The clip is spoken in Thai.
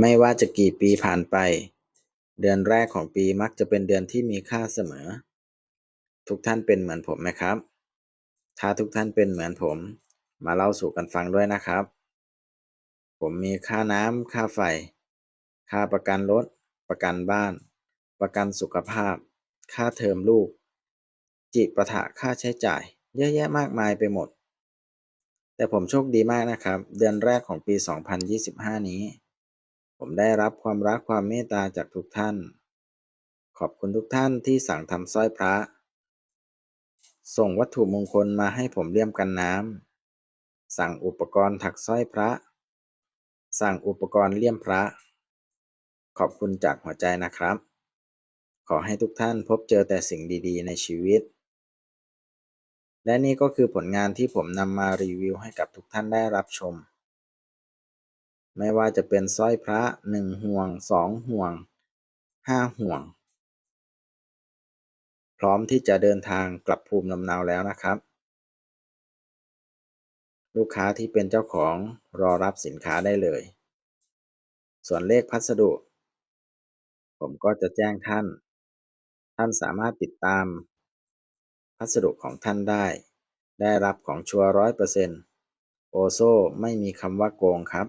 ไม่ว่าจะกี่ปีผ่านไป เดือนแรกของปีมักจะเป็นเดือนที่มีค่าเสมอ ทุกท่านเป็นเหมือนผมไหมครับ ถ้าทุกท่านเป็นเหมือนผม มาเล่าสู่กันฟังด้วยนะครับ ผมมีค่าน้ำค่าไฟ ค่าประกันรถ ประกันบ้าน ประกันสุขภาพ ค่าเทอมลูก จิปาถะค่าใช้จ่าย เยอะแยะมากมายไปหมด แต่ผมโชคดีมากนะครับ เดือนแรกของปี 2025 นี้ ผมได้รับความรักความเมตตาจากทุกท่าน ขอบคุณทุกท่านที่สั่งทำสร้อยพระ ส่งวัตถุมงคลมาให้ผมเลี่ยมกันน้ำ สั่งอุปกรณ์ถักสร้อยพระ สั่งอุปกรณ์เลี่ยมพระ ขอบคุณจากหัวใจนะครับ ขอให้ทุกท่านพบเจอแต่สิ่งดีๆ ในชีวิต และนี่ก็คือผลงานที่ผมนำมารีวิวให้กับทุกท่านได้รับชม ไม่ว่าจะเป็นสร้อยพระหนึ่งห่วงสองห่วงห้าห่วง พร้อมที่จะเดินทางกลับภูมิลำเนาแล้วนะครับ ลูกค้าที่เป็นเจ้าของรอรับสินค้าได้เลย ส่วนเลขพัสดุ ผมก็จะแจ้งท่าน ท่านสามารถติดตาม พัสดุของท่านได้ ได้รับของชัวร้อยเปอร์เซ็นต์โอโซไม่มีคำว่าโกงครับ